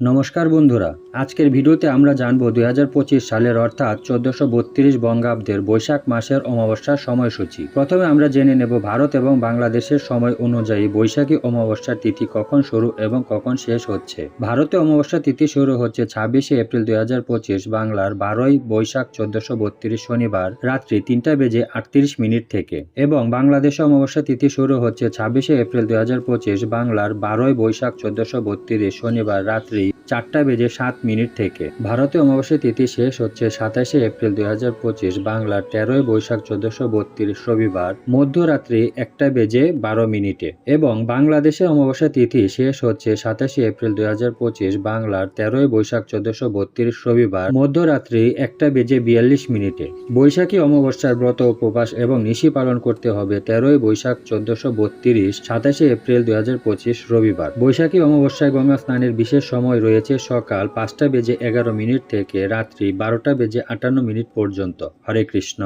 নমস্কার বন্ধুরা, আজকের ভিডিওতে আমরা জানব দুই হাজার পঁচিশ সালের অর্থাৎ চোদ্দশো বত্রিশ বঙ্গাব্দের বৈশাখ মাসের অমাবস্যার সময়সূচি। প্রথমে আমরা জেনে নেব ভারত এবং বাংলাদেশের সময় অনুযায়ী বৈশাখী অমাবস্যার তিথি কখন শুরু এবং কখন শেষ হচ্ছে। ভারতে অমাবস্যা তিথি শুরু হচ্ছে ছাব্বিশে এপ্রিল দুই হাজার পঁচিশ বাংলার বারোই বৈশাখ চোদ্দশো বত্রিশ শনিবার রাত্রি তিনটা বেজে আটত্রিশ মিনিট থেকে এবং বাংলাদেশে অমাবস্যা তিথি শুরু হচ্ছে ছাব্বিশে এপ্রিল দু হাজার পঁচিশ বাংলার বারোই বৈশাখ চোদ্দশো বত্রিশ শনিবার রাত্রি চারটা বেজে সাত মিনিট থেকে। ভারতে অমাবস্যা তিথি শেষ হচ্ছে সাতাশে এপ্রিল দুই হাজার পঁচিশ বাংলার তেরোই বৈশাখ চোদ্দশো বত্রিশ রবিবার, মধ্যরাত্রি একটা বেজে বারো মিনিটে এবং বাংলাদেশে অমাবস্যা তিথি শেষ হচ্ছে সাতাশে এপ্রিল দুই বাংলার তেরোই বৈশাখ চোদ্দশো বত্রিশ রবিবার, মধ্যরাত্রি একটা বেজে বিয়াল্লিশ মিনিটে। বৈশাখী অমাবস্যার ব্রত উপবাস এবং নিশি পালন করতে হবে তেরোই বৈশাখ চোদ্দশো বত্রিশ সাতাশে এপ্রিল দুই হাজার পঁচিশ রবিবার। বৈশাখী অমাবস্যায় গঙ্গা স্নানের বিশেষ সময় রয়েছে সকাল পাঁচটা বেজে এগারো মিনিট থেকে রাত্রি বারোটা বেজে আটান্ন মিনিট পর্যন্ত। হরে কৃষ্ণ।